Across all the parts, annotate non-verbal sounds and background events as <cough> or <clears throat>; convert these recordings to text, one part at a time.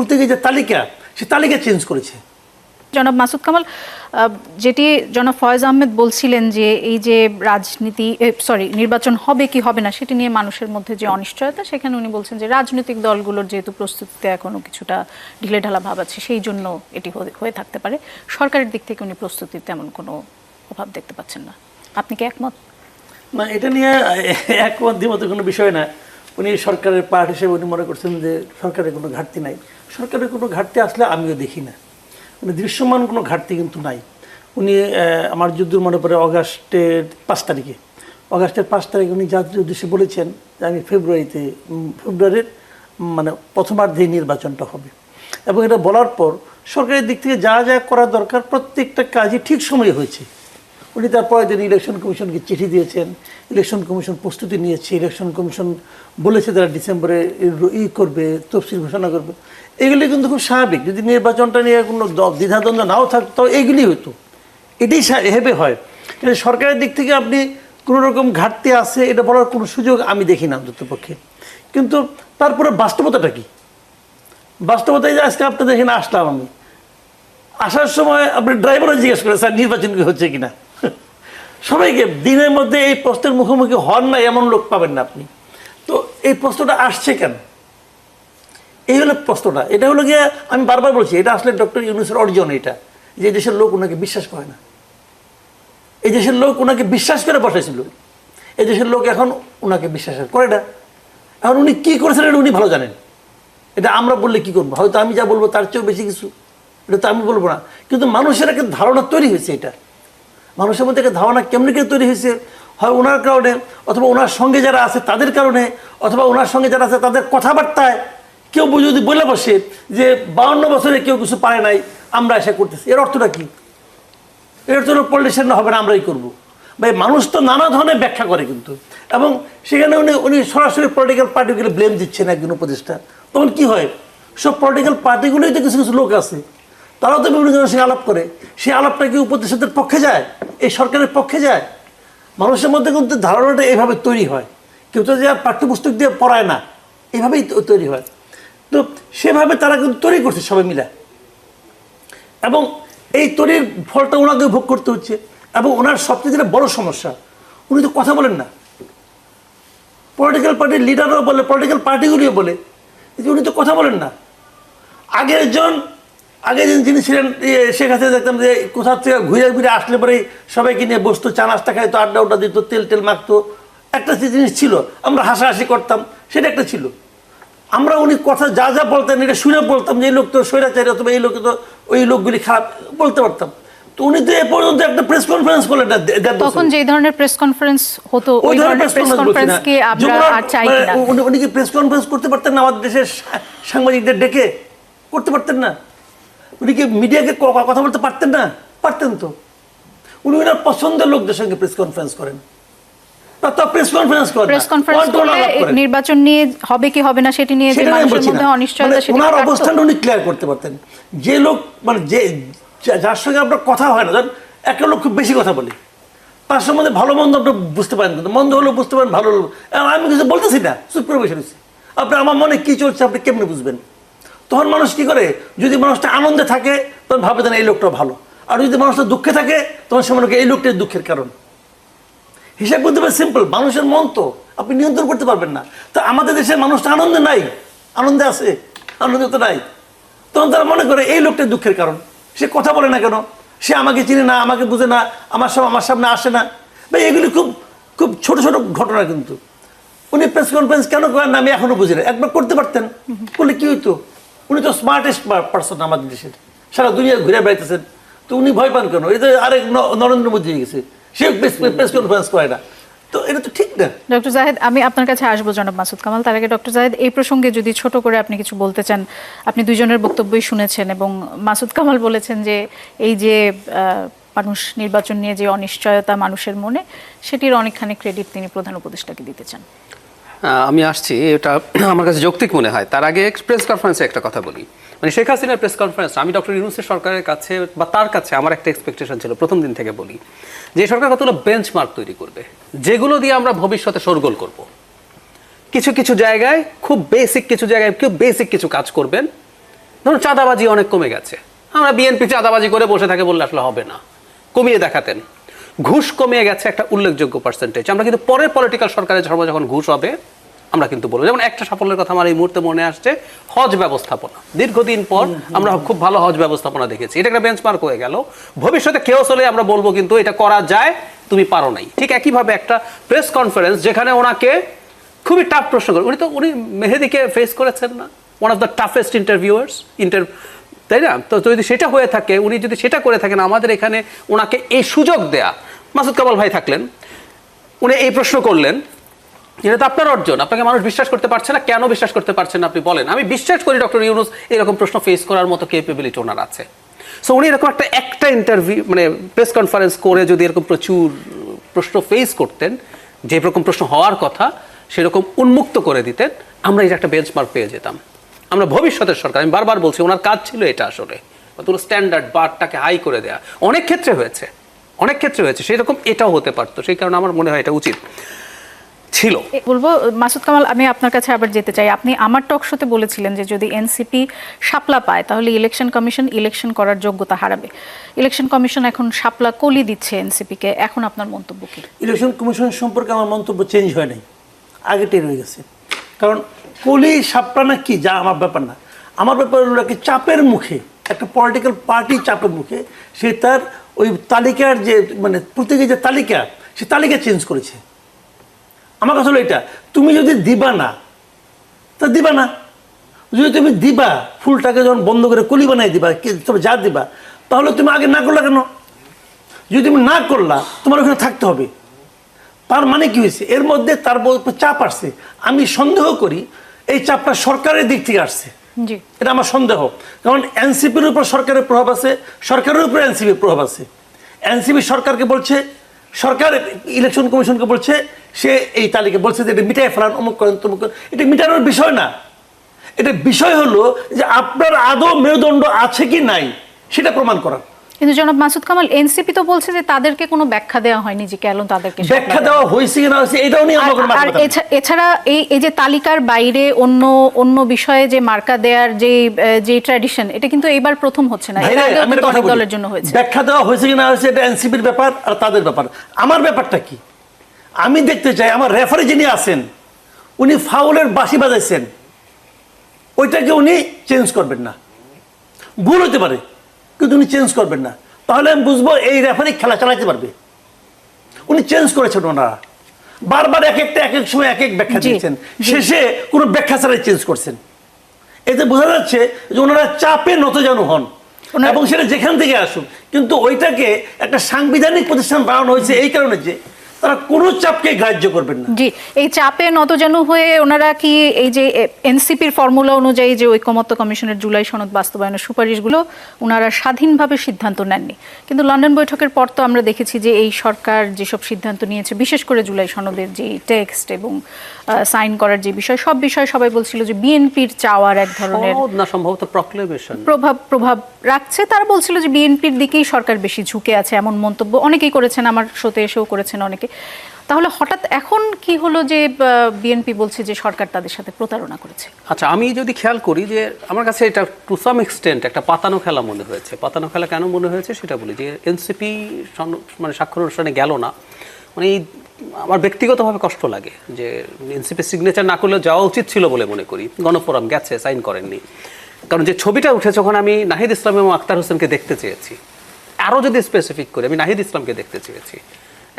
প্রত্যেকের যে তালিকা সে তালিকা চেঞ্জ করেছে। জনাব মাসুদ কামাল যেটি জনাব ফয়েজ আহমেদ বলছিলেন যে এই যে রাজনীতি সরি নির্বাচন হবে কি হবে না সেটি নিয়ে মানুষের মধ্যে যে অনিশ্চয়তা সেখানে উনি বলছেন যে রাজনৈতিক দলগুলোর যেহেতু প্রস্তুতিতে এখনও কিছুটা ঢিলেঢালা ভাব আছে সেই জন্য এটি হয়ে- হয়ে থাকতে পারে। সরকারের দিক থেকে উনি প্রস্তুতির তেমন কোনো অভাব দেখতে পাচ্ছেন না। আপনি কি একমত? না এটা নিয়ে একমত দ্বিমত কোনো বিষয় না। উনি সরকারের পার্ট হিসেবে উনি মনে করছেন যে সরকারের কোনো ঘাটতি নাই। সরকারের কোনো ঘাটতি আসলে আমিও দেখি না। মানে দৃশ্যমান কোনো ঘাটতি কিন্তু নাই। উনি আমার যুদ্ধ মনে পড়ে অগাস্টের পাঁচ তারিখে। অগাস্টের পাঁচ তারিখে উনি জাতির উদ্দেশ্যে বলেছেন যে আমি ফেব্রুয়ারিতে ফেব্রুয়ারির মানে প্রথমার্ধে নির্বাচনটা হবে। এবং এটা বলার পর সরকারের দিক থেকে যা যা করা দরকার প্রত্যেকটা কাজই ঠিক সময়ে হয়েছে। উনি তার পরের দিন ইলেকশন কমিশনকে চিঠি দিয়েছেন ইলেকশন কমিশন প্রস্তুতি নিয়েছে ইলেকশন কমিশন বলেছে তারা ডিসেম্বরে ই- করবে, তফসিল ঘোষণা করবে। এগুলি কিন্তু খুব স্বাভাবিক। যদি নির্বাচনটা নিয়ে কোনো দ্বিধাদ্বন্দ্ব নাও থাকতো এইগুলি হতো। এটাই এভাবে হয়। কিন্তু সরকারের দিক থেকে আপনি কোনো রকম ঘাটতি আছে, এটা বলার কোনো সুযোগ আমি দেখি না অন্তত পক্ষে। কিন্তু তারপরে বাস্তবতাটা কি? বাস্তবতায় যে আজকে আপনাদের এখানে আসলাম আমি। আসার সময় আপনি ড্রাইভারও জিজ্ঞেস করে স্যার, নির্বাচন হচ্ছে কিনা? সবাইকে দিনের মধ্যে এই প্রশ্নের মুখোমুখি হন না, এমন লোক পাবেন না আপনি। তো এই প্রশ্নটা আসছে কেন? এই হলো প্রশ্নটা। এটা হলো গিয়ে আমি বারবার বলছি, এটা আসলে ডক্টর ইউনুসের অর্জন এটা, যে দেশের লোক ওনাকে বিশ্বাস করে না। এই দেশের লোক ওনাকে বিশ্বাস করে বসাইছিল এই দেশের লোক এখন ওনাকে বিশ্বাস করে না। এখন উনি কী করেছেন এটা উনি ভালো জানেন। এটা আমরা বললে কি করব? হয়তো আমি যা বলব তার চেয়েও বেশি কিছু। এটা তো আমি বলব না। কিন্তু মানুষের একটা ধারণা তৈরি হয়েছে এটা। মানুষের মধ্যে একটা ধারণা কেমনি করে তৈরি হয়েছে? হয় ওনার কারণে অথবা ওনার সঙ্গে যারা আছে তাদের কারণে অথবা ওনার সঙ্গে যারা আছে তাদের কথাবার্তায় কেউ যদি বলে বসে যে বাউন্ন বছরে কেউ কিছু পারে নাই, আমরা এসে করতেছি। এর অর্থটা কি? এর জন্য পলিটিশিয়ান হবে না, আমরাই করব। ভাই, মানুষ তো নানা ধরনের ব্যাখ্যা করে কিন্তু। এবং সেখানে উনি উনি সরাসরি পলিটিক্যাল পার্টিগুলো ব্লেম দিচ্ছেন একজন উপদেষ্টা। তখন কি হয়? সব পলিটিক্যাল পার্টিগুলোই তো কিছু কিছু লোক আছে। তারাও তো বিভিন্ন জনের সঙ্গে আলাপ করে। সেই আলাপটা কি উপদেষ্টাদের পক্ষে যায়? এই সরকারের পক্ষে যায়? মানুষের মধ্যে কিন্তু ধারণাটা এইভাবে তৈরি হয়। কেউ তো যে আর পাঠ্যপুস্তক দিয়ে পড়ায় না এভাবেই তৈরি হয়। তো সেভাবে তারা কিন্তু তৈরি করছে সবাই মিলে। এবং এই তৈরির ফলটা ওনাকে ভোগ করতে হচ্ছে। এবং ওনার সবচেয়ে যেটা বড় সমস্যা, উনি তো কথা বলেন না। পলিটিক্যাল পার্টির লিডারও বলে পলিটিক্যাল পার্টিগুলিও বলে উনি তো কথা বলেন না। আগের জন আগে যিনি- যিনি ছিলেন ইয়ে, শেখ হাসিনা দেখতাম যে কোথাও থেকে ঘুরে ঘুরে আসলে পরে সবাইকে নিয়ে বসতো চা নাস্তা খাইতো আড্ডা উড্ডা দিত তেল টেল মাখতো। একটা জিনিস ছিল আমরা হাসাহাসি করতাম সেটা একটা ছিল। আমরা উনি কথা যা যা বলতেন এটা শুনে বলতাম যে এই লোক তো স্বৈরাচারী অথবা এই লোক তো ওই লোকগুলি খারাপ বলতে পারতাম। তো উনি তো এ পর্যন্ত একটা প্রেস কনফারেন্স করলেন না তখন যেই ধরনের প্রেস কনফারেন্স হতো ওই ধরনের প্রেস কনফারেন্স কি আমরা আর চাই মানে উনি উনি কি প্রেস কনফারেন্স করতে পারতেন না আমাদের দেশের সাংবাদিকদের ডেকে? করতে পারতেন না। উনি কি মিডিয়াকে ক- কথা বলতে পারতেন না? পারতেন তো। উনি ওনার পছন্দের লোকদের সঙ্গে প্রেস কনফারেন্স করেন। প্রেস কনফারেন্স করেন প্রেস কনফারেন্স নির্বাচন নিয়ে হবে কি হবে না সেটি নিয়ে আমি মানুষের মধ্যে অনিশ্চয়তা মানে ওনার কাটতো। উনি ক্লিয়ার করতে পারতেন। যে লোক মানে যে যার সঙ্গে আপনার কথা হয় না একটা লোক খুব বেশি কথা বলে। তার সম্বন্ধে ভালো মন্দ আপনি বুঝতে পারেন কিন্তু মন্দ হলেও বুঝতে পারেন ভালো এখন আমি কিছু বলতেছি না আপনি আমার মনে কি চলছে আপনি কেমনি বুঝবেন? তখন মানুষ কি করে? যদি মানুষটা আনন্দে থাকে, তখন ভাবে দেন এই লোকটা ভালো। আর যদি মানুষটা দুঃখে থাকে, তখন সে মনে এই লোকটাই দুঃখের কারণ। হিসাব করতে পারে সিম্পল মানুষের মন তো, আপনি নিয়ন্ত্রণ করতে পারবেন না। তো আমাদের দেশের মানুষটা আনন্দে নাই, আনন্দে আছে, আনন্দে তো নাই। তখন তারা মনে করে এই লোকটা দুঃখের কারণ। সে কথা বলে না কেন? সে আমাকে চিনে না, আমাকে বুঝে না, আমার সব আমার সামনে আসে না। ভাই, এগুলি খুব খুব ছোট ছোট ঘটনা কিন্তু। উনি প্রেস কনফারেন্স কেন করেন না, আমি এখনও বুঝি না। একবার করতে পারতেন, করলে কি হইতো? উনি তো স্মার্টেস্ট পার্সন আমাদের দেশের সারা দুনিয়া ঘুরে বেড়াইতেছেন তো উনি ভয় পান কেন? এটা আরেক নরেন্দ্র মোদী হয়ে গেছে। সে প্রেস কনফারেন্স করে না। তো এটা তো ঠিক না। ডক্টর জাহেদ আমি আপনার কাছে আসব জনাব মাসুদ কামাল। তার আগে ডক্টর জাহেদ এই প্রসঙ্গে যদি ছোট করে আপনি কিছু বলতে চান আপনি দুইজনের বক্তব্যই শুনেছেন এবং মাসুদ কামাল বলেছেন যে এই যে আহ, মানুষ নির্বাচন নিয়ে যে অনিশ্চয়তা মানুষের মনে সেটির অনেকখানি ক্রেডিট তিনি প্রধান উপদেষ্টাকে দিতে চান। আমি আসছি, এটা <clears throat> আমার কাছে যৌক্তিক মনে হয়। তার আগে প্রেস কনফারেন্সে একটা কথা বলি। মানে শেখ হাসিনার প্রেস কনফারেন্স আমি ডক্টর ইউনুসের সরকারের কাছে বা তার কাছে আমার একটা এক্সপেকটেশন ছিল, প্রথম দিন থেকে বলি। যে সরকার কতগুলো বেঞ্চমার্ক তৈরি করবে, যেগুলো দিয়ে আমরা ভবিষ্যতে সরগোল করব। কিছু কিছু জায়গায়, খুব বেসিক কিছু জায়গায়, খুব বেসিক কিছু কাজ করবেন। ধরুন চাঁদাবাজি অনেক কমে গেছে। আমরা বিএনপি চাঁদাবাজি করে বসে থাকে বললে আসলে হবে না। কমিয়ে দেখাতেন। ঘুষ কমিয়ে গেছে একটা উল্লেখযোগ্য পার্সেন্টেজ আমরা কিন্তু পরের পলিটিক্যাল সরকারের সময় যখন ঘুষ হবে, আমরা কিন্তু বলব। যেমন একটা সাফল্যের কথা আমার এই মুহূর্তে মনে আসছে, হজ ব্যবস্থাপনা। দীর্ঘদিন পর আমরা খুব ভালো হজ ব্যবস্থাপনা দেখেছি। এটা একটা বেঞ্চমার্ক হয়ে গেল। ভবিষ্যতে কেউ হলে আমরা বলব কিন্তু এটা করা যায়, তুমি পারো নাই। ঠিক একইভাবে একটা প্রেস কনফারেন্স যেখানে ওনাকে খুবই টাফ প্রশ্ন করে। উনি তো, উনি মেহেদিকে ফেস করেছেন না? One of the toughest interviewers inter তাই না? তো যদি সেটা হয়ে থাকে, উনি যদি সেটা করে থাকেন, আমাদের এখানে ওনাকে এই সুযোগ দেয়া মাসুদ কামাল ভাই থাকলেন, উনি এই প্রশ্ন করলেন, এটা তো আপনার অর্জন, আপনাকে মানুষ বিশ্বাস করতে পারছে না, কেন বিশ্বাস করতে পারছেন না আপনি বলেন? আমি বিশ্বাস করি ডক্টর ইউনুস এরকম প্রশ্ন ফেস করার মতো কেপেবিলিটি ওনার আছে। সো উনি এরকম একটা একটা ইন্টারভিউ মানে প্রেস কনফারেন্স করে যদি এরকম প্রচুর প্রশ্ন ফেস করতেন, যে রকম প্রশ্ন হওয়ার কথা সেরকম উন্মুক্ত করে দিতেন, আমরা এটা একটা বেঞ্চমার্ক পেয়ে যেতাম। আমরা ভবিষ্যতের সরকার, আমি বারবার বলছি, ওনার কাজ ছিল এটা আসলে। স্ট্যান্ডার্ড বারটাকে হাই করে দেয়া। অনেক ক্ষেত্রে হয়েছে। অনেক ক্ষেত্রে হয়েছে সেরকম এটাও হতে পারতো সেই কারণে আমার মনে হয় এটা উচিত ছিল। বলব মাসুদ কামাল আমি আপনার কাছে আবার যেতে চাই। আপনি আমার টক শোতে বলেছিলেন যে যদি এনসিপি শাপলা পায় তাহলে ইলেকশন কমিশন ইলেকশন করার যোগ্যতা হারাবে। ইলেকশন কমিশন এখন শাপলা কলি দিচ্ছে এনসিপিকে এখন আপনার মন্তব্য কি? ইলেকশন কমিশন সম্পর্কে আমার মন্তব্য চেঞ্জ হয় নাই। আগেটাই রয়ে গেছে। কারণ কলি সাপটানা কি যা আমার ব্যাপার না। আমার ব্যাপার হলো কি চাপের মুখে একটা পলিটিক্যাল পার্টি চাপের মুখে সে তার ওই তালিকার যে মানে প্রত্যেকের যে তালিকা, সে তালিকা চেঞ্জ করেছে। আমার কথা হলো এটা, তুমি যদি দিবা না, তা দিবা না। যদি তুমি দিবা, ফুলটাকে যখন বন্ধ করে কলি বানাই দিবা তবে যা দিবা, তাহলে তুমি আগে না করলা কেন? যদি তুমি না করলা, তোমার ওখানে থাকতে হবে। তার মানে কি হয়েছে? এর মধ্যে তার চাপ আসছে। আমি সন্দেহ করি, এই চাপটা সরকারের দিক থেকে আসছে। এটা আমার সন্দেহ। কারণ এনসিপির উপর সরকারের প্রভাব আছে, সরকারের উপর এনসিপির প্রভাব আছে। এনসিপি সরকারকে বলছে, সরকার ইলেকশন কমিশনকে বলছে, সে এই তালিকা বলছে যে এটা মিটাই ফেলান, অমুক করেন, তমুক এটা মিটানোর বিষয় না। এটা বিষয় হলো যে আপনার আদৌ মেরুদণ্ড আছে কি নাই, সেটা প্রমাণ করা। কিন্তু জনাব মাসুদ কামাল এনসিপি তো বলছে যে তাদেরকে কোনো ব্যাখ্যা দেওয়া হয়নি যে কেন তাদেরকে ব্যাখ্যা দেওয়া হয়েছে কি না হয়েছে এটাও নিয়ে আমার কোনো আর- এছাড়া এই এই যে তালিকার বাইরে অন্য অন্য বিষয়ে যে মার্কা দেওয়ার যে যে ট্র্যাডিশন এটা কিন্তু এবার প্রথম হচ্ছে না বলি। দলের জন্য হয়েছে। ব্যাখ্যা দেওয়া হয়েছে কিনা হয়েছে এটা এনসিপির ব্যাপার আর তাদের ব্যাপার। আমার ব্যাপারটা কি? আমি দেখতে চাই আমার রেফারি যিনি আছেন উনি ফাউলের বাঁশি বাজাইছেন। ওইটাকে উনি চেঞ্জ করবেন না। ভুল হতে পারে। কিন্তু উনি চেঞ্জ করবেন না। তাহলে আমি বুঝব এই রেফারি খেলা চালাতে পারবে। উনি চেঞ্জ করেছেন ওনারা। বারবার এক একটা এক এক সময় এক এক ব্যাখ্যা দিয়েছেন। শেষে কোনো ব্যাখ্যা ছাড়াই চেঞ্জ করছেন। এতে বোঝা যাচ্ছে যে ওনারা চাপে নতজানু হন। এবং সেটা যেখান থেকে আসুক কিন্তু ওইটাকে একটা সাংবিধানিক প্রতিষ্ঠান বানানো হয়েছে এই কারণে যে তারা কোনো চাপকে গ্রাহ্য করবেন না। জি এই চাপে নতজানু হয়ে ওনারা কি এই যে এনসিপির ফর্মুলা অনুযায়ী যে ঐকমত্য কমিশনের জুলাই সনদ বাস্তবায়নের সুপারিশগুলো ওনারা স্বাধীনভাবে সিদ্ধান্ত নেননি। কিন্তু লন্ডন বৈঠকের পর তো আমরা দেখেছি যে এই সরকার যেসব সিদ্ধান্ত নিয়েছে বিশেষ করে জুলাই সনদের যে টেক্সট এবং সাইন করার যে বিষয় সব বিষয়ে সবাই বলছিল যে বিএনপির চাওয়ার এক ধরনের সম্ভবত প্রক্লেমেশন। প্রভাব প্রভাব রাখছে, তারা বলছিল যে বিএনপির দিকেই সরকার বেশি ঝুঁকে আছে, এমন মন্তব্য অনেকেই করেছেন, আমার শোতে এসেও করেছেন অনেকে। তাহলে হঠাৎ এখন কি হলো যে বিএনপি বলছে যে সরকার তাদের সাথে প্রতারণা করেছে? আচ্ছা আমি যদি খেয়াল করি যে, আমার কাছে এটা টু সাম এক্সটেন্ট একটা পাতানো খেলা মনে হয়েছে। পাতানো খেলা কেন মনে হয়েছে সেটা বলি যে, এনসিপি মানে স্বাক্ষর অনুষ্ঠানে গেল না। মানে এই আমার ব্যক্তিগতভাবে কষ্ট লাগে যে, এনসিপি সিগনেচার না করলেও যাওয়া উচিত ছিল বলে মনে করি। গণফোরাম গেছে, সাইন করেননি। কারণ যে ছবিটা উঠেছে, ওখানে আমি নাহিদ ইসলাম এবং আক্তার হোসেনকে দেখতে চেয়েছি। আরও যদি স্পেসিফিক করে, আমি নাহিদ ইসলামকে দেখতে চেয়েছি।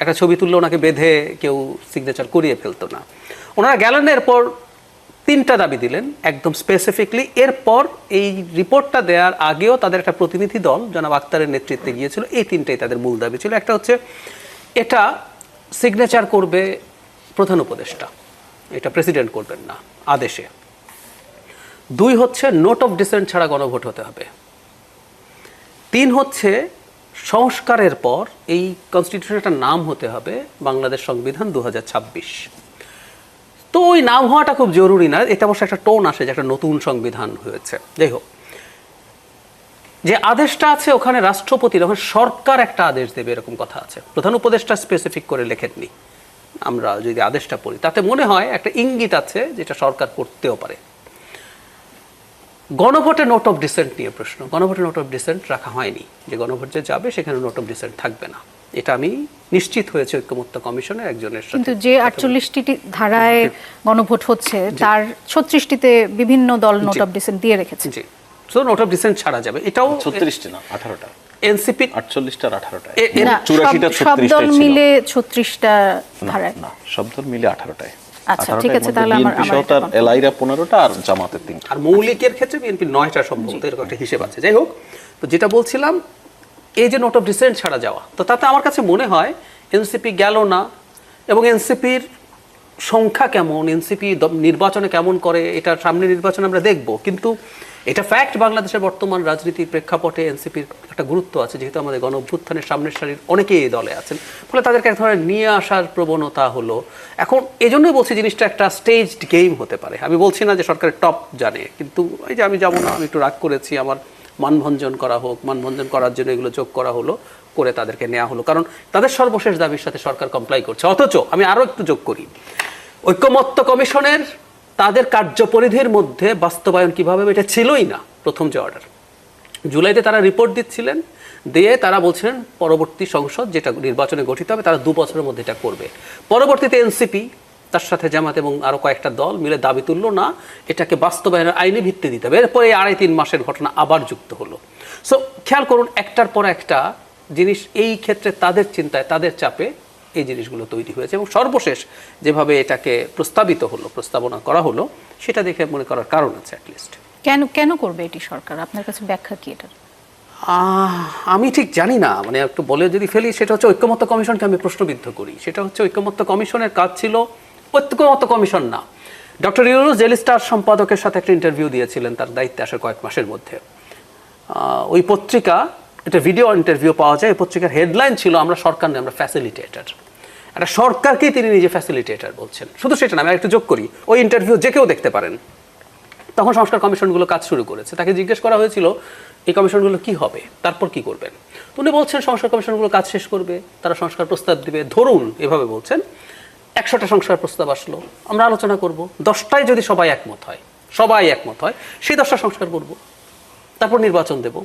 একটা ছবি তুললে ওনাকে বেঁধে কেউ সিগনেচার করিয়ে ফেলতো না। ওনারা গেলেন এরপর তিনটা দাবি দিলেন, একদম স্পেসিফিকলি এরপর এই রিপোর্টটা দেওয়ার আগেও তাদের একটা প্রতিনিধি দল, জনাব আক্তারের নেতৃত্বে গিয়েছিল, এই তিনটাই তাদের মূল দাবি ছিল। একটা হচ্ছে, এটা সিগনেচার করবে প্রধান উপদেষ্টা, এটা প্রেসিডেন্ট করবেন না, আদেশে। দুই হচ্ছে নোট অফ ডিসেন্ট ছাড়া গণভোট হতে হবে। তিন হচ্ছে সংস্কারের পর এই কনস্টিটিউশনটার নাম হতে হবে বাংলাদেশ সংবিধান দু হাজার ছাব্বিশ। তো ওই নাম হওয়াটা খুব জরুরি না এটা অবশ্য একটা টোন আসে যে একটা নতুন সংবিধান হয়েছে। যাই হোক, যে আদেশটা আছে ওখানে রাষ্ট্রপতি যখন সরকার একটা আদেশ দেবে, এরকম কথা আছে। প্রধান উপদেষ্টা স্পেসিফিক করে লেখেননি। আমরা যদি আদেশটা পড়ি, তাতে মনে হয় একটা ইঙ্গিত আছে যেটা সরকার করতেও পারে। গণভোটে নোট অফ ডিসেন্ট নিয়ে প্রশ্ন। গণভোটে নোট অফ ডিসেন্ট রাখা হয়নি। যে গণভোট যে যাবে সেখানে নোট অফ ডিসেন্ট থাকবে না। এটা আমি নিশ্চিত হয়েছে ঐক্যমত্য কমিশনের একজনের সাথে। কিন্তু যে আটচল্লিশটি ধারায় গণভোট হচ্ছে তার ছত্রিশটিতে বিভিন্ন দল নোট। অফ ডিসেন্ট দিয়ে রেখেছে। জি। সো নোট অফ ডিসেন্ট ছাড়া যাবে। এটাও ছত্রিশটি না আঠারোটা। এনসিপি আটচল্লিশটা আঠারোটা। চুরাশিটা সব দল মিলে ছত্রিশটা ধারায়। না সব দল মিলে আঠারোটায় আচ্ছা, ঠিক আছে, তাহলে আমার- আমার তার confirm। এলাইরা পনেরোটা আর জামাতের তিনটা আর মৌলিকের ক্ষেত্রে বিএনপি 9টা সম্ভবত এরকম একটা হিসেব আছে যাই হোক তো যেটা বলছিলাম এই যে নোট অফ ডিসেন্ট ছাড়া যাওয়া তো তাতে আমার কাছে মনে হয় এনসিপি গেল না এবং এনসিপির সংখ্যা কেমন এনসিপি নির্বাচনে কেমন করে এটা সামনে নির্বাচনে আমরা দেখব কিন্তু এটা ফ্যাক্ট বাংলাদেশের বর্তমান রাজনীতির প্রেক্ষাপটে এনসিপির একটা গুরুত্ব আছে, যেহেতু আমাদের গণ অভ্যুত্থানের সামনের সারির অনেকেই এই দলে আছেন। ফলে তাদেরকে এক ধরনের নিয়ে আসার প্রবণতা হলো, এখন এই জন্যই বলছি জিনিসটা একটা স্টেজড গেম হতে পারে। আমি বলছি না যে সরকারের টপ জানে, কিন্তু এই যে আমি যাব না, আমি একটু রাগ করেছি, আমার মানভঞ্জন করা হোক, মানভঞ্জন করার জন্য এগুলো যোগ করা হলো, করে তাদেরকে নেওয়া হলো। কারণ তাদের সর্বশেষ দাবির সাথে সরকার কমপ্লাই করছে। অথচ আমি আরও একটু যোগ করি। ঐক্যমত্য কমিশনের তাদের কার্যপরিধির মধ্যে বাস্তবায়ন কীভাবে এটা ছিলই না প্রথম যে অর্ডার জুলাইতে তারা রিপোর্ট দিচ্ছিলেন, দিয়ে তারা বলছিলেন পরবর্তী সংসদ যেটা নির্বাচনে গঠিত হবে, তারা দু বছরের মধ্যে এটা করবে। পরবর্তীতে এনসিপি তার সাথে জামাত এবং আরও কয়েকটা দল মিলে দাবি তুললো, না, এটাকে বাস্তবায়নের আইনি ভিত্তি দিতে হবে। এরপরে এই আড়াই তিন মাসের ঘটনা আবার যুক্ত হলো। সো খেয়াল করুন, একটার পর একটা জিনিস এই ক্ষেত্রে তাদের চিন্তায়, তাদের চাপে এই জিনিসগুলো তৈরি হয়েছে এবং সর্বশেষ যেভাবে এটাকে প্রস্তাবিত হলো প্রস্তাবনা করা হলো সেটা দেখে মনে করার কারণ আছে অ্যাটলিস্ট কেন কেন করবে এটি সরকার? আপনার কাছে ব্যাখ্যা কি এটার? আহ, আমি ঠিক জানি না। মানে একটু বলে যদি ফেলি সেটা হচ্ছে ঐক্যমত্য কমিশনকে আমি প্রশ্নবিদ্ধ করি। সেটা হচ্ছে ঐক্যমত্য কমিশনের কাজ ছিল ঐক্যমত্য কমিশন না। ডক্টর ইউনুস জেলি স্টার সম্পাদকের সাথে একটা ইন্টারভিউ দিয়েছিলেন তার দায়িত্বে আসার কয়েক মাসের মধ্যে। ওই পত্রিকা একটা ভিডিও ইন্টারভিউ পাওয়া যায় পত্রিকার হেডলাইন ছিল, আমরা সরকার নয় আমরা ফ্যাসিলিটেটার একটা সরকারকেই তিনি নিজে ফ্যাসিলিটেটার বলছেন। শুধু সেটা না, আমি একটু যোগ করি। ওই ইন্টারভিউ যে কেউ দেখতে পারেন। তখন সংস্কার কমিশনগুলো কাজ শুরু করেছে। তাকে জিজ্ঞেস করা হয়েছিল, এই কমিশনগুলো কি হবে? তারপর কি করবেন? উনি বলছেন, সংস্কার কমিশনগুলো কাজ শেষ করবে, তারা সংস্কার প্রস্তাব দিবে। ধরুন, এভাবে বলছেন, একশোটা সংস্কার প্রস্তাব আসলো, আমরা আলোচনা করব। দশটায় যদি সবাই একমত হয়, সবাই একমত হয়, সেই দশটা সংস্কার করব। তারপর নির্বাচন দেব।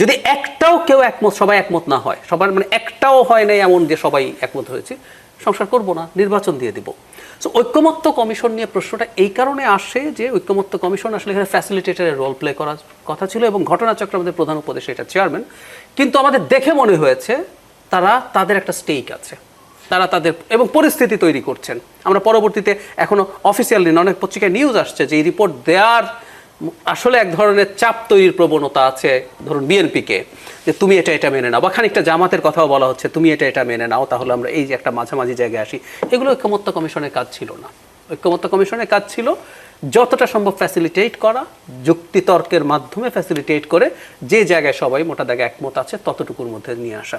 যদি একটাও কেউ একমত, সবাই একমত না হয়, সবার মানে একটাও হয় নাই এমন যে সবাই একমত হয়েছে, সংসার করব না, নির্বাচন দিয়ে দেব। সো ঐক্যমত্য কমিশন নিয়ে প্রশ্নটা এই কারণে আসে যে ঐক্যমত্য কমিশন আসলে এখানে ফ্যাসিলিটেটারের রোল প্লে করার কথা ছিল এবং ঘটনাচক্র আমাদের প্রধান উপদেশ এটা চেয়ারম্যান কিন্তু আমাদের দেখে মনে হয়েছে তারা তাদের একটা স্টেক আছে। তারা তাদের এবং পরিস্থিতি তৈরি করছেন। আমরা পরবর্তীতে এখনও অফিসিয়ালি অনেক পত্রিকায় নিউজ আসছে যে এই রিপোর্ট দেওয়ার আসলে এক ধরনের চাপ তৈরির প্রবণতা আছে ধরুন বিএনপিকে, যে তুমি এটা এটা মেনে নাও, বা খানিকটা জামাতের কথাও বলা হচ্ছে, তুমি এটা এটা মেনে নাও, তাহলে আমরা এই যে একটা মাঝামাঝি জায়গায় আসি, এগুলো ঐক্যমত্য কমিশনের কাজ ছিল না। ঐক্যমত্য কমিশনের কাজ ছিল যতটা সম্ভব ফ্যাসিলিটেট করা যুক্তিতর্কের মাধ্যমে ফ্যাসিলিটেট করে, যে জায়গায় সবাই মোটা দাগে একমত আছে, ততটুকুর মধ্যে নিয়ে আসা।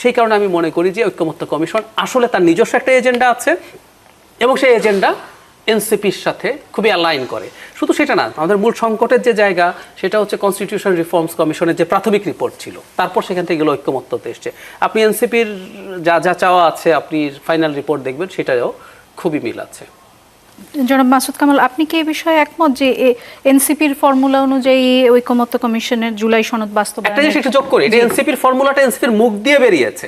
সেই কারণে আমি মনে করি যে ঐক্যমত্য কমিশন আসলে তার নিজস্ব একটা এজেন্ডা আছে, এবং সেই এজেন্ডা এনসিপির সাথে খুবই অ্যালাইন করে। শুধু সেটা না আমাদের মূল সংকটের যে জায়গা সেটা হচ্ছে কনস্টিটিউশন রিফর্মস কমিশনের যে প্রাথমিক রিপোর্ট ছিল তারপর সেখান থেকে এগুলো ঐক্যমত্যতে এসছে। আপনি এনসিপির যা যা চাওয়া আছে আপনি ফাইনাল রিপোর্ট দেখবেন সেটাও খুবই মিল আছে। জনাব মাসুদ কামাল আপনি কি এই বিষয়ে একমত যে এনসিপির ফর্মুলা অনুযায়ী ঐকমত্য কমিশনের জুলাই সনদ একটা বাস্তবায়ন জিনিস একটু যোগ করি এটা এনসিপির ফর্মুলাটা এনসিপির মুখ দিয়ে বেরিয়েছে।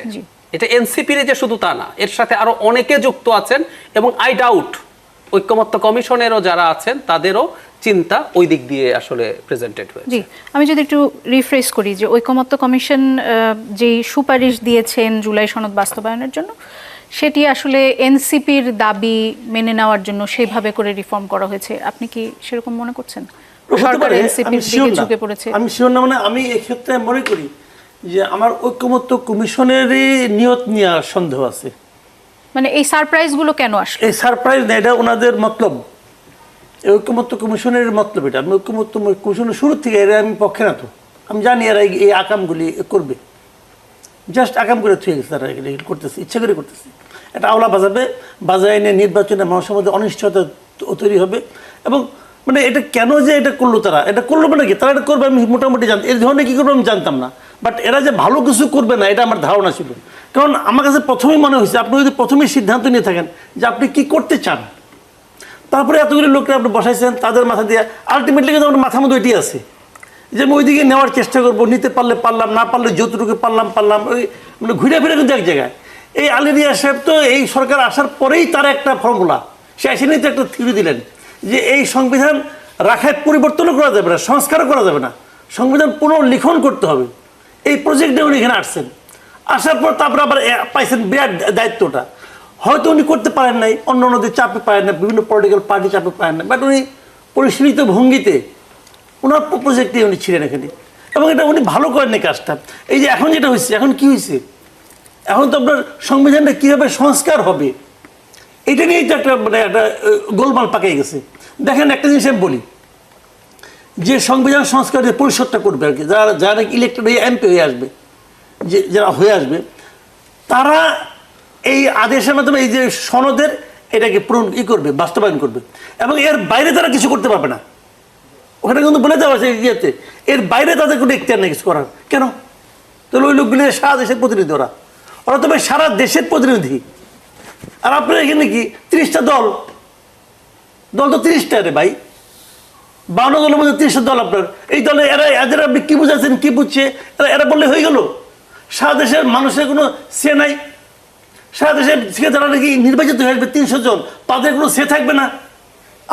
এটা এনসিপির যে শুধু তা না এর সাথে আরও অনেকে যুক্ত আছেন এবং আই ডাউট ঐক্যমত্য কমিশনেরও যারা আছেন তাদেরও চিন্তা ওই দিক দিয়ে আসলে প্রেজেন্টেড হয়েছে। জি আমি যদি একটু রিফ্রেশ করি যে ঐকমত্য কমিশন যেই সুপারিশ দিয়েছেন জুলাই সনদ বাস্তবায়নের জন্য সেটি আসলে এনসিপির দাবি মেনে নেওয়ার জন্য সেইভাবে করে রিফর্ম করা হয়েছে। আপনি কি সেরকম মনে করছেন? সরকার আমি এনসিপির দিকে ঝুঁকে পড়েছে। আমি শিওর না মানে আমি এক্ষেত্রে মনে করি যে আমার ঐক্যমত্য কমিশনেরই নিয়ত নিয়ে সন্দেহ আছে। মানে এই সারপ্রাইজগুলো কেন আসলো? এই সারপ্রাইজ না, এটা ওনাদের মতলব। ঐক্যমত্য কমিশনের মতলব এটা। আমি ঐক্যমত্য কমিশনের শুরু থেকে এরা আমি পক্ষে না তো। আমি জানি এরা এই- আকামগুলি করবে। জাস্ট আকাম করে থুয়ে গেছে তারা এগুলি করতেছে, ইচ্ছা করে করতেছে। এটা আওলা বাজাবে, বাজায় এনে নির্বাচনে মানুষের মধ্যে অনিশ্চয়তা তৈরি হবে। এবং মানে এটা কেন যে এটা করল তারা? এটা করল মানে কি? তারা এটা করবে আমি মোটামুটি জানতাম এই ধরনের কী করবে আমি জানতাম না। বাট এরা যে ভালো কিছু করবে না, এটা আমার ধারণা ছিল। কারণ আমার কাছে প্রথমেই মনে হয়েছে, আপনি যদি প্রথমেই সিদ্ধান্ত নিয়ে থাকেন যে আপনি কি করতে চান, তারপরে এতগুলি লোককে আপনি বসাইছেন, তাদের মাথা দিয়ে আলটিমেটলি কিন্তু আপনার মাথার মধ্যে এটি আছে। যে আমি ওইদিকে নেওয়ার চেষ্টা করব, নিতে পারলে পারলাম, না পারলে যতটুকু পারলাম পারলাম, ওই মানে ঘুরে ফিরে কিন্তু এক জায়গায়। এই আলিরিয়া সাহেব তো এই সরকার আসার পরেই তার একটা ফর্মুলা সে এসে তো একটা থিওরি দিলেন, যে এই সংবিধান রাখায় পরিবর্তনও করা যাবে না, সংস্কারও করা যাবে না। সংবিধান পুনর্লিখন করতে হবে। এই প্রজেক্টে উনি এখানে আসছেন। আসার পর তারপরে আবার পাইছেন বিরাট দায়িত্বটা। হয়তো উনি করতে পারেন নাই, অন্য অন্যদের চাপে পারেন না বিভিন্ন পলিটিক্যাল পার্টি চাপে পারেন না বাট উনি পরিশীলিত ভঙ্গিতে ওনার প্রজেক্টে উনি ছিলেন এখানে। এবং এটা উনি ভালো করেন এই কাজটা। এই যে এখন যেটা হয়েছে এখন কি হয়েছে এখন তো আপনার সংবিধানটা কীভাবে সংস্কার হবে? এটা নিয়েই তো একটা মানে একটা গোলমাল পাকিয়ে গেছে। দেখেন একটা জিনিস আমি বলি। যে সংবিধান সংস্কার যে পরিষদটা করবে আর কি, যারা যারা ইলেক্টেড হয়ে এমপি হয়ে আসবে, যে যারা হয়ে আসবে, তারা এই আদেশের মাধ্যমে এই যে সনদের এটাকে পূরণ ই করবে, বাস্তবায়ন করবে এবং এর বাইরে তারা কিছু করতে পারবে না। ওখানে কিন্তু বলে দেওয়া আছে ইয়েতে, এর বাইরে তাদের কোনো ইখতিয়ার নেই কিছু করার। কেন? তাহলে ওই লোকগুলি সারা দেশের প্রতিনিধি ওরা। ওরা তবে সারা দেশের প্রতিনিধি। আর আপনার এখানে কি, তিরিশটা দল? দল তো তিরিশটা রে ভাই। বাউন্ন দলের মধ্যে তিরিশটা দল আপনার। এই দলে এরা, এদের আপনি কি বুঝাচ্ছেন কি বুঝছে? এরা এরা বললে হয়ে গেল। সারা দেশের মানুষের কোনো সে নাই। সারা দেশের থেকে যারা নাকি নির্বাচিত হয়ে আসবে তিনশো জন। তাদের কোনো সে থাকবে না।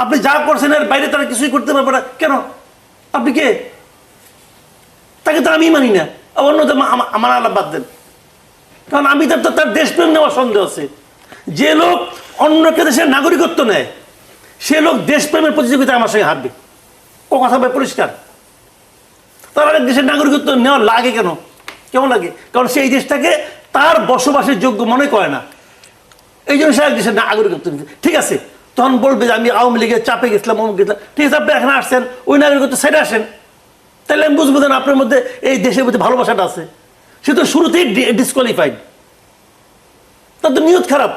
আপনি যা করছেন, এর বাইরে তারা কিছুই করতে পারবে না। কেন? আপনি কে? তাকে তো আমি মানি না। অন্য তো আমার আলাপ বাদ দেন। কারণ আমি তার তার দেশপ্রেম নেওয়ার সন্দেহ আছে। যে লোক অন্য একটা দেশের নাগরিকত্ব নেয়, সে লোক দেশপ্রেমের প্রতিযোগিতায় আমার সঙ্গে হারবে। কথা ভাই পরিষ্কার? তার আরেক দেশের নাগরিকত্ব নেওয়া লাগে কেন? কেমন লাগে? কারণ সেই দেশটাকে তার বসবাসের যোগ্য মনে করে না। এই জন্য সে এক দেশের নাগরিকত্ব ঠিক আছে তখন বলবে যে আমি আওয়ামী লীগের চাপে গেছিলাম অমুক গেছিলাম। ঠিক আছে আপনি এখানে আসছেন ওই নাগরিকত্ব সাইডে আসেন। তাহলে আমি বুঝব না, আপনার মধ্যে এই দেশের প্রতি ভালোবাসাটা আছে। সে তো শুরুতেই ডিসকোয়ালিফাইড তার তো নিয়ত খারাপ।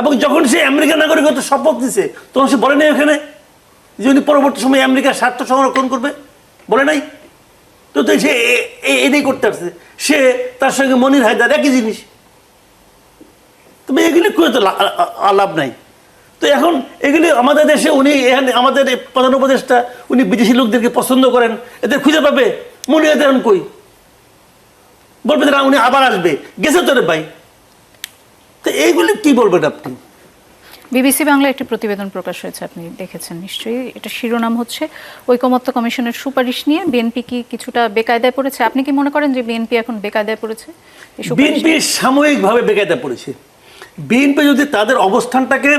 এবং যখন সে আমেরিকার নাগরিকত্ব শপথ দিছে তখন সে বলে নাই ওখানে। যে উনি পরবর্তী সময় আমেরিকার স্বার্থ সংরক্ষণ করবে? বলে নাই? তো তো সে এটাই করতে আসছে। সে তার সঙ্গে মনির হায়দার একই জিনিস। তবে এগুলি করে তো লাভ নাই। তো এখন এগুলি আমাদের দেশে উনি এখানে, আমাদের প্রধান উপদেষ্টা, উনি বিদেশি লোকদেরকে পছন্দ করেন। এদের খুঁজে পাবে। মনে এখন কই? বলবে না, উনি আবার আসবে। গেছে তো রে ভাই। তো এইগুলি কি বলবেন আপনি? বিবিসি বাংলা একটি প্রতিবেদন প্রকাশ হয়েছে আপনি দেখেছেন নিশ্চয়ই। এটা শিরোনাম হচ্ছে ঐকমত্য কমিশনের সুপারিশ নিয়ে বিএনপি কি কিছুটা বেকায়দায় পড়েছে? আপনি কি মনে করেন যে বিএনপি এখন বেকায়দায় পড়েছে? বিএনপি সাময়িকভাবে বেকায়দা পড়েছে। বিএনপি যদি তাদের অবস্থানটাকে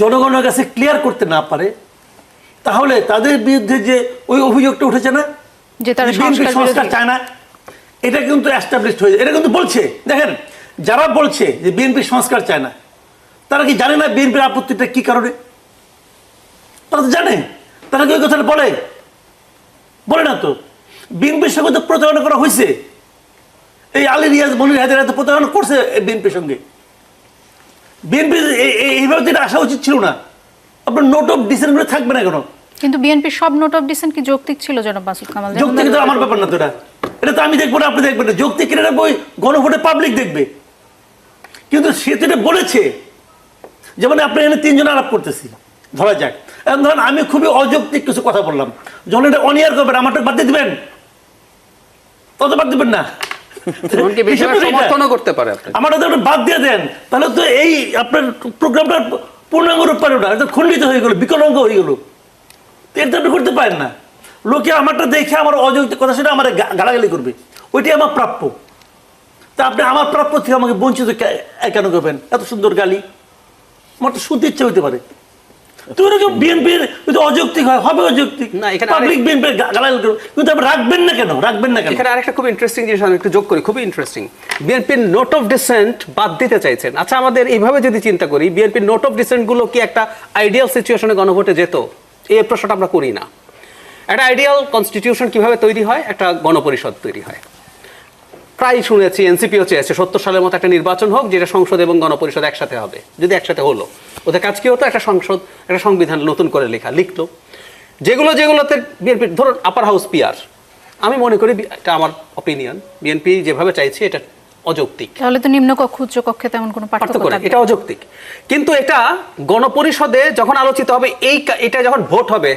জনগণের কাছে ক্লিয়ার করতে না পারে তাহলে তাদের বিরুদ্ধে যে ওই অভিযোগটা উঠেছে না যে তারা সংস্কার চায় না এটা কিন্তু অ্যাস্টাবলিশড হয়েছে। এটা কিন্তু বলছে। দেখেন যারা বলছে যে বিএনপি সংস্কার চায় না তারা কি জানে না বিএনপির আপত্তিটা কি কারণে? তারা তো জানে। তারা কি ওই কথাটা বলে? বলে না তো। বিএনপির সঙ্গে তো প্রতারণা করা হয়েছে। এই আলী রিয়াজ মনির হায়দার এত প্রতারণা করছে বিএনপির সঙ্গে। বিএনপি এইভাবে যেটা আসা উচিত ছিল না। আপনার নোট অফ ডিসেন্ট থাকবে না কেন? কিন্তু বিএনপির সব নোট অফ ডিসেন্ট কি যৌক্তিক ছিল জনাব মাসুদ কামাল? যৌক্তিক তো আমার ব্যাপার না তো এটা। এটা তো আমি দেখব না আপনি দেখবেন না। যৌক্তিক এটা বই গণভোটে পাবলিক দেখবে। কিন্তু সে তো এটা বলেছে। যেমন আপনি এখানে তিনজন আলাপ করতেছি ধরা যাক। এখন ধরেন আমি খুবই অযৌক্তিক কিছু কথা বললাম। যখন এটা অনিয়ার করবেন আমারটা বাদ দিয়ে দিবেন? তত বাদ দিবেন না। করতে পারে আমার বাদ দিয়ে দেন। তাহলে তো এই আপনার প্রোগ্রামটা পূর্ণাঙ্গ রূপ পারে না। এটা খণ্ডিত হয়ে গেল বিকলাঙ্গ হয়ে গেল। এটা আপনি করতে পারেন না। লোকে আমারটা দেখে আমার অযৌক্তিক কথা সেটা আমার গালাগালি করবে। ওইটাই আমার প্রাপ্য। তা আপনি আমার প্রাপ্য থেকে আমাকে বঞ্চিত কেন করবেন? এত সুন্দর গালি। আমার তো শুনতে ইচ্ছা হইতে পারে। তো এরকম বিএনপির অযৌক্তিক হয় হবে অযৌক্তিক। না, এখানে পাবলিক বিএনপির কিন্তু আপনি রাখবেন না কেন? রাখবেন না কেন? এখানে আরেকটা খুব ইন্টারেস্টিং জিনিস আমি একটু যোগ করি খুবই ইন্টারেস্টিং বিএনপির নোট অফ ডিসেন্ট বাদ দিতে চাইছেন। আচ্ছা আমাদের এইভাবে যদি চিন্তা করি বিএনপির নোট অফ ডিসেন্টগুলো কি একটা আইডিয়াল সিচুয়েশনে গণভোটে যেত? এই প্রশ্নটা আমরা করি না। একটা আইডিয়াল কনস্টিটিউশন কীভাবে তৈরি হয়? একটা গণপরিষদ তৈরি হয়। প্রায় শুনেছি এনসিপিও চেয়েছে সত্তর সালের মতো একটা নির্বাচন হোক যেটা সংসদ এবং গণপরিষদ একসাথে হবে যদি একসাথে হলো। ওদের কাজ কি হতো? একটা সংসদ একটা সংবিধান নতুন করে লেখা লিখলো যেগুলো যেগুলোতে বিএনপি ধরুন আপার হাউস পিয়ার আমি মনে করি এটা আমার অপিনিয়ন বিএনপি যেভাবে চাইছে এটা অযৌক্তিক। তাহলে তো নিম্নকক্ষ উচ্চ কক্ষে তেমন কোনো পার্থক্য পার্থক্য এটা অযৌক্তিক। কিন্তু এটা গণপরিষদে যখন আলোচিত হবে এই এটা যখন ভোট হবে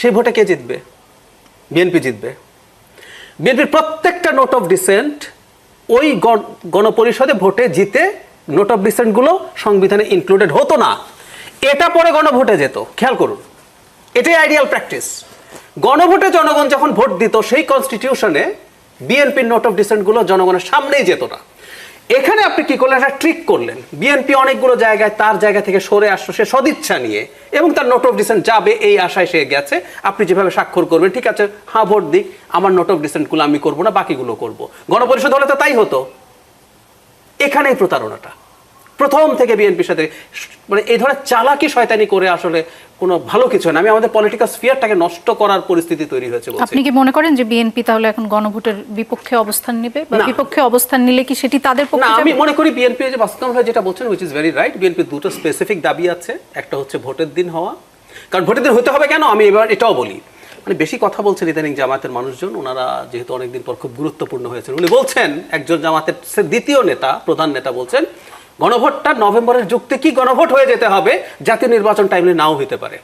সেই ভোটে কে জিতবে? বিএনপি জিতবে। বিএনপির প্রত্যেকটা নোট অফ ডিসেন্ট ওই গণ- গণপরিষদে ভোটে জিতে নোট অফ ডিসেন্টগুলো সংবিধানে ইনক্লুডেড হতো না। এটা পরে গণভোটে যেত, খেয়াল করুন। এটাই আইডিয়াল প্র্যাকটিস গণভোটে জনগণ যখন ভোট দিত, সেই কনস্টিটিউশনে বিএনপির নোট অফ ডিসেন্টগুলো জনগণের সামনেই যেত না। এখানে আপনি কি করলেন একটা ট্রিক করলেন? বিএনপি অনেকগুলো জায়গায় তার জায়গা থেকে সরে আসলো, সে সদিচ্ছা নিয়ে, এবং তার নোট অফ ডিসেন্ট যাবে, এই আশায় সে গেছে। আপনি যেভাবে স্বাক্ষর করবেন, ঠিক আছে হাঁ ভোট দিক, আমার নোট অফ ডিসেন্টগুলো আমি করব না, বাকিগুলো করব। গণপরিষদ হলে তো তাই হতো। এখানেই প্রতারণাটা। প্রথম থেকে বিএনপির সাথে মানে এই ধরনের চালাকি শয়তানি করে আসলে কোনো ভালো কিছু না। আমি আমাদের পলিটিক্যাল স্ফিয়ারটাকে নষ্ট করার পরিস্থিতি তৈরি হয়েছে আপনি কি মনে করেন যে বিএনপি তাহলে এখন গণভোটের বিপক্ষে অবস্থান নেবে? বা বিপক্ষে অবস্থান নিলে কি সেটি তাদের না পক্ষে আমি মনে করি বিএনপি যে বাস্তব ভাই যেটা বলছেন উইচ ইজ ভেরি রাইট বিএনপির দুটো স্পেসিফিক দাবি আছে। একটা হচ্ছে ভোটের দিন হওয়া। কারণ ভোটের দিন হতে হবে কেন? আমি এবার এটাও বলি। মানে বেশি কথা বলছেন ইদানিং জামাতের মানুষজন ওনারা যেহেতু অনেকদিন পর খুব গুরুত্বপূর্ণ হয়েছেন। উনি বলছেন একজন জামাতের দ্বিতীয় নেতা প্রধান নেতা বলছেন গণভোটটা নভেম্বরের যুক্তি কি গণভোট হয়ে যেতে হবে? জাতীয় নির্বাচন টাইমে নাও হতে পারে।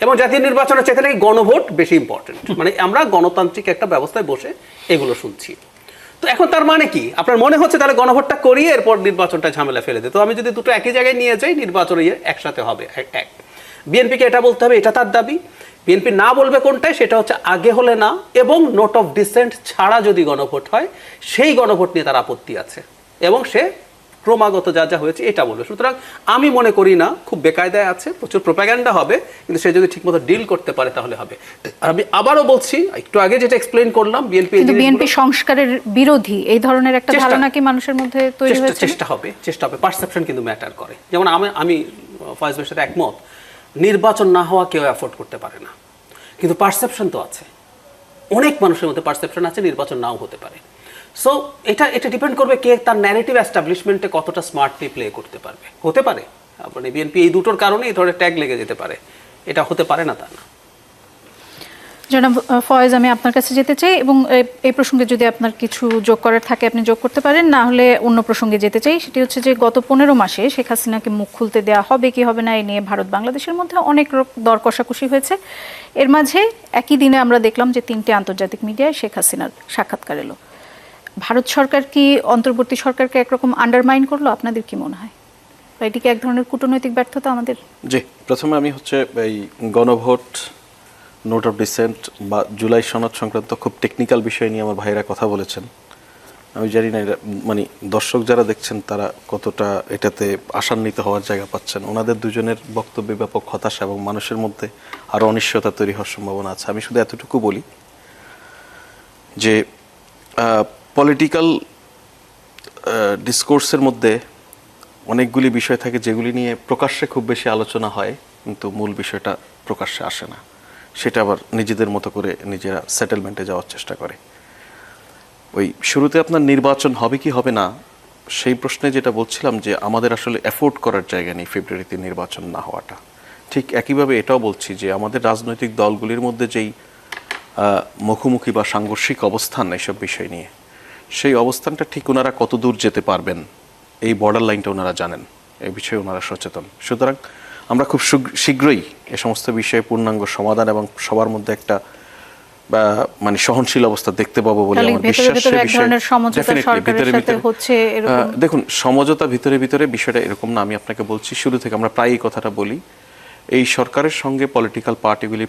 এবং জাতীয় নির্বাচনের চেয়ে নাকি গণভোট বেশি ইম্পর্টেন্ট মানে আমরা গণতান্ত্রিক একটা ব্যবস্থায় বসে এগুলো শুনছি। তো এখন তার মানে কি? আপনার মনে হচ্ছে তাহলে গণভোটটা করিয়ে এরপর নির্বাচনটা ঝামেলা ফেলে দেয় তো আমি যদি দুটো একই জায়গায় নিয়ে যাই, নির্বাচন ইয়ে একসাথে হবে এক। বিএনপিকে এটা বলতে হবে, এটা তার দাবি। বিএনপি না বলবে কোনটাই, সেটা হচ্ছে আগে হলে না, এবং নোট অফ ডিসেন্ট ছাড়া যদি গণভোট হয়, সেই গণভোট নিয়ে তার আপত্তি আছে। এবং সে ক্রমাগত যা যা হয়েছে এটা বলবে। সুতরাং আমি মনে করি না খুব বেকায়দায় আছে প্রচুর প্রোপাগ্যান্ডা হবে কিন্তু সে যদি ঠিকমতো ডিল করতে পারে তাহলে হবে। আর আমি আবারও বলছি একটু আগে যেটা এক্সপ্লেন করলাম বিএনপি বিএনপি সংস্কারের বিরোধী এই ধরনের একটা ধারণা কি মানুষের মধ্যে তৈরি চেষ্টা হয়েছে? চেষ্টা হবে চেষ্টা হবে। পারসেপশন কিন্তু ম্যাটার করে। যেমন আমি আমি ফয়েজ ভাইয়ের সাথে একমত নির্বাচন না হওয়া কেউ অ্যাফোর্ড করতে পারে না। কিন্তু পারসেপশন তো আছে। অনেক মানুষের মধ্যে পারসেপশন আছে নির্বাচন নাও হতে পারে। সো এটা এটা ডিপেন্ড করবে কে তার ন্যারেটিভ এস্টাবলিশমেন্টে কতটা স্মার্টলি প্লে করতে পারবে। হতে পারে। মানে বিএনপি এই দুটোর কারণে এই ধরনের ট্যাগ লেগে যেতে পারে। এটা হতে পারে না তা না। জনাব ফয়েজ, আমি আপনার কাছে যেতে চাই এবং এই প্রসঙ্গে যদি আপনার কিছু যোগ করার থাকে, আপনি যোগ করতে পারেন। না হলে অন্য প্রসঙ্গে যেতে চাই। সেটি হচ্ছে যে, গত পনেরো মাসে শেখ হাসিনাকে মুখ খুলতে দেওয়া হবে কি হবে না এই নিয়ে ভারত বাংলাদেশের মধ্যে অনেক দর কষাকষি হয়েছে। এর মাঝে একই দিনে আমরা দেখলাম যে, তিনটে আন্তর্জাতিক মিডিয়ায় শেখ হাসিনার সাক্ষাৎকার এলো। ভারত সরকার কি অন্তর্বর্তী সরকারকে একরকম আন্ডারমাইন করল? আপনাদের কি মনে হয়? বা এটি কি এক ধরনের কূটনৈতিক ব্যর্থতা আমাদের? জি, প্রথমে আমি হচ্ছে এই গণভোট নোট অফ ডিসেন্ট বা জুলাই সনদ সংক্রান্ত খুব টেকনিক্যাল বিষয় নিয়ে আমার ভাইয়েরা কথা বলেছেন। আমি জানি না এটা মানে দর্শক যারা দেখছেন তারা কতটা এটাতে আশান্বিত হওয়ার জায়গা পাচ্ছেন। ওনাদের দুজনের বক্তব্যে ব্যাপক হতাশা এবং মানুষের মধ্যে আরও অনিশ্চয়তা তৈরি হওয়ার সম্ভাবনা আছে। আমি শুধু এতটুকু বলি যে পলিটিক্যাল ডিসকোর্সের মধ্যে অনেকগুলি বিষয় থাকে যেগুলি নিয়ে প্রকাশ্যে খুব বেশি আলোচনা হয়, কিন্তু মূল বিষয়টা প্রকাশ্যে আসে না। সেটা আবার নিজেদের মতো করে নিজেরা সেটেলমেন্টে যাওয়ার চেষ্টা করে। ওই শুরুতে আপনার নির্বাচন হবে কি হবে না, সেই প্রশ্নে যেটা বলছিলাম যে আমাদের আসলে অ্যাফোর্ড করার জায়গা নেই ফেব্রুয়ারিতে নির্বাচন না হওয়াটা। ঠিক একইভাবে এটাও বলছি যে আমাদের রাজনৈতিক দলগুলির মধ্যে যেই মুখোমুখি বা সাংঘর্ষিক অবস্থান এসব বিষয় নিয়ে সেই অবস্থানটা ঠিক ওনারা কত দূর যেতে পারবেন? এই বর্ডার লাইনটা ওনারা জানেন। এই বিষয়ে ওনারা সচেতন। সুতরাং আমরা খুব শীঘ্রই এ সমস্ত বিষয়ে পূর্ণাঙ্গ সমাধান এবং সবার মধ্যে একটা মানে সহনশীল অবস্থা দেখতে পাবো বলে আমার বিশ্বাস। ভেতরে ভিতরে দেখুন সমঝোতা ভিতরে ভিতরে বিষয়টা এরকম না আমি আপনাকে বলছি শুরু থেকে আমরা প্রায়ই এই কথাটা বলি। এই সরকারের সঙ্গে পলিটিক্যাল পার্টিগুলি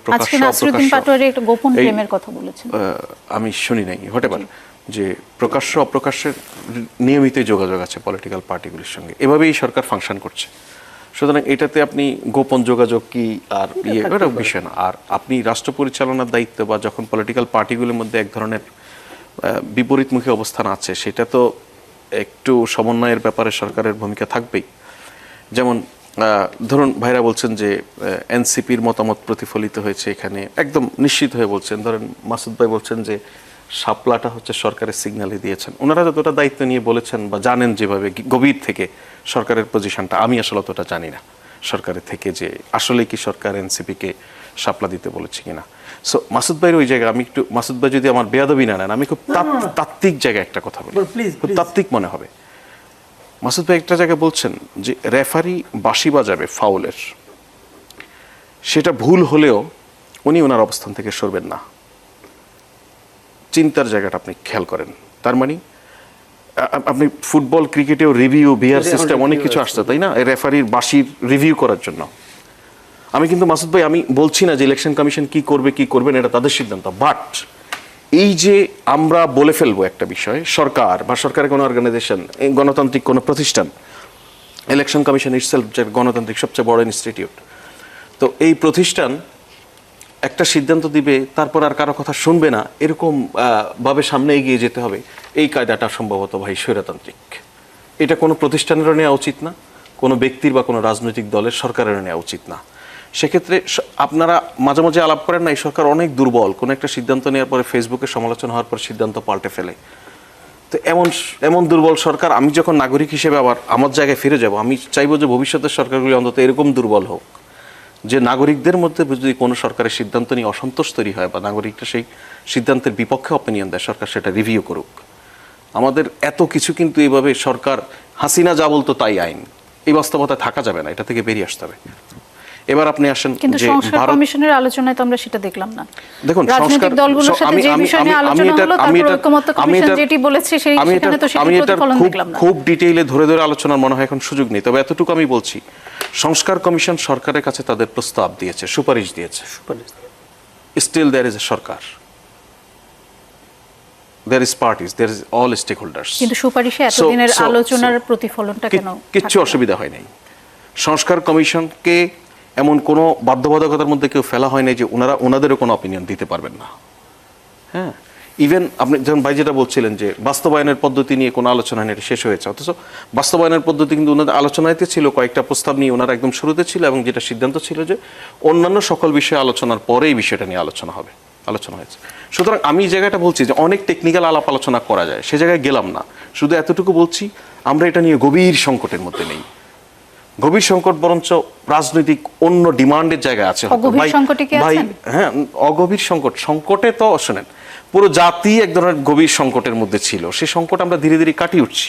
একটা গোপন প্রেমের কথা বলেছেন। আমি শুনি নাই হতে পারে। যে প্রকাশ্য অপ্রকাশ্যের নিয়মিতই যোগাযোগ আছে পলিটিক্যাল পার্টিগুলির সঙ্গে। এভাবেই সরকার ফাংশন করছে। সুতরাং এটাতে আপনি গোপন যোগাযোগ কি আর ইয়ে বিষয় না। আর আপনি রাষ্ট্র পরিচালনার দায়িত্ব বা যখন পলিটিক্যাল পার্টিগুলির মধ্যে এক ধরনের বিপরীতমুখী অবস্থান আছে সেটা তো একটু সমন্বয়ের ব্যাপারে সরকারের ভূমিকা থাকবেই। যেমন ধরুন ভাইরা বলছেন যে এনসিপির মতামত প্রতিফলিত হয়েছে এখানে। একদম নিশ্চিত হয়ে বলছেন। ধরেন মাসুদ ভাই বলছেন যে সাপলাটা হচ্ছে সরকারের সিগন্যালে দিয়েছেন। ওনারা যতটা দায়িত্ব নিয়ে বলেছেন বা জানেন যেভাবে গভীর থেকে সরকারের পজিশনটা আমি আসলে অতটা জানি না সরকারের থেকে যে আসলে কি সরকার এনসিপিকে সাপলা দিতে বলেছে কিনা। সো মাসুদ ভাইয়ের ওই জায়গায় আমি একটু মাসুদ ভাই যদি আমার বেয়াদবি না নেন আমি খুব তাত- তাত্ত্বিক জায়গায় একটা কথা বলি। খুব তাত্ত্বিক মনে হবে। মাসুদ ভাই একটা জায়গায় বলছেন যে রেফারি বাঁশি বাজাবে ফাউলের। সেটা ভুল হলেও উনি ওনার অবস্থান থেকে সরবেন না। চিন্তার জায়গাটা আপনি খেয়াল করেন। তার মানে আপনি ফুটবল ক্রিকেটেও রিভিউ ভিআর সিস্টেম অনেক কিছু আসছে তাই না? রেফারির বাঁশির রিভিউ করার জন্য। আমি কিন্তু মাসুদ ভাই আমি বলছি না যে ইলেকশন কমিশন কি করবে কি করবেন এটা তাদের সিদ্ধান্ত। বাট এই যে আমরা বলে ফেলব একটা বিষয়, সরকার বা সরকারের কোনো অর্গানাইজেশন গণতান্ত্রিক কোনো প্রতিষ্ঠান ইলেকশন কমিশন ইটসেলফ যে গণতান্ত্রিক সবচেয়ে বড় ইনস্টিটিউট তো এই প্রতিষ্ঠান একটা সিদ্ধান্ত দিবে, তারপর আর কারও কথা শুনবে না, এরকম ভাবে সামনে এগিয়ে যেতে হবে, এই কায়দাটা সম্ভবত ভাই স্বৈরতান্ত্রিক। এটা কোনো প্রতিষ্ঠানেরও নেওয়া উচিত না, কোনো ব্যক্তির বা কোনো রাজনৈতিক দলের সরকারেরও নেওয়া উচিত না। সেক্ষেত্রে আপনারা মাঝে মাঝে আলাপ করেন না, এই সরকার অনেক দুর্বল। কোনো একটা সিদ্ধান্ত নেওয়ার পরে ফেসবুকে সমালোচনা হওয়ার পর সিদ্ধান্ত পাল্টে ফেলে। তো এমন এমন দুর্বল সরকার, আমি যখন নাগরিক হিসেবে আবার আমার জায়গায় ফিরে যাব, আমি চাইব যে ভবিষ্যতের সরকারগুলি অন্তত এরকম দুর্বল হোক, যে নাগরিকদের মধ্যে যদি কোনো সরকারের সিদ্ধান্ত নিয়ে অসন্তোষ তৈরি হয় বা নাগরিকরা সেই সিদ্ধান্তের বিপক্ষে অপিনিয়ন দেয়, সরকার সেটা রিভিউ করুক। আমাদের এত কিছু কিন্তু এইভাবে সরকার, হাসিনা যা বলতো তাই আইন। এই বাস্তবতায় থাকা যাবে না, এটা থেকে বেরিয়ে আসতে হবে। এবার আপনি আসেন কিন্তু যে সংস্কার ভারত কমিশনের আলোচনায় তো আমরা সেটা দেখলাম না। দেখুন রাজনৈতিক সংস্কার- দলগুলোর সাথে যে বিষয় নিয়ে আমি- আমি আলোচনা এটা- হলো আমি তারপর এটা- ঐক্যমত্য আমি কমিশন এটা- যেটি বলেছে সেই সেখানে তো সেটি আমি এটা প্রতিফলন খুব দেখলাম না। খুব ডিটেইলে ধরে ধরে আলোচনার মনে হয় এখন সুযোগ নেই। তবে এতটুকু আমি বলছি সংস্কার কমিশন সরকারের কাছে তাদের প্রস্তাব দিয়েছে সুপারিশ দিয়েছে। Still there is a Sarkar. There is parties there is all stakeholders কিন্তু সুপারিশে এতদিনের আলোচনার প্রতিফলনটা কেন কিচ্ছু অসুবিধা হয় নাই সংস্কার কমিশনকে এমন কোনো বাধ্যবাধকতার মধ্যে কেউ ফেলা হয়নি যে ওনারা ওনাদেরও কোনো অপিনিয়ন দিতে পারবেন না। হ্যাঁ? ইভেন আপনি যেমন ভাই যেটা বলছিলেন যে বাস্তবায়নের পদ্ধতি নিয়ে কোনো আলোচনা নেই শেষ হয়েছে। অথচ বাস্তবায়নের পদ্ধতি কিন্তু ওনাদের আলোচনাতে ছিল, কয়েকটা প্রস্তাব নিয়ে ওনারা একদম শুরুতে ছিল এবং যেটা সিদ্ধান্ত ছিল যে অন্যান্য সকল বিষয়ে আলোচনার পরে এই বিষয়টা নিয়ে আলোচনা হবে, আলোচনা হয়েছে। সুতরাং আমি এই জায়গাটা বলছি যে অনেক টেকনিক্যাল আলাপ আলোচনা করা যায়, সে জায়গায় গেলাম না। শুধু এতটুকু বলছি, আমরা এটা নিয়ে গভীর সংকটের মধ্যে নেই। গভীর সংকট বরঞ্চ রাজনৈতিক অন্য ডিমান্ডের জায়গায় আছে ভাই-? হ্যাঁ অগভীর সংকট। সংকটে তো শোনেন পুরো জাতি এক ধরনের গভীর সংকটের মধ্যে ছিল। সেই সংকট আমরা ধীরে ধীরে কাটিয়ে উঠছি।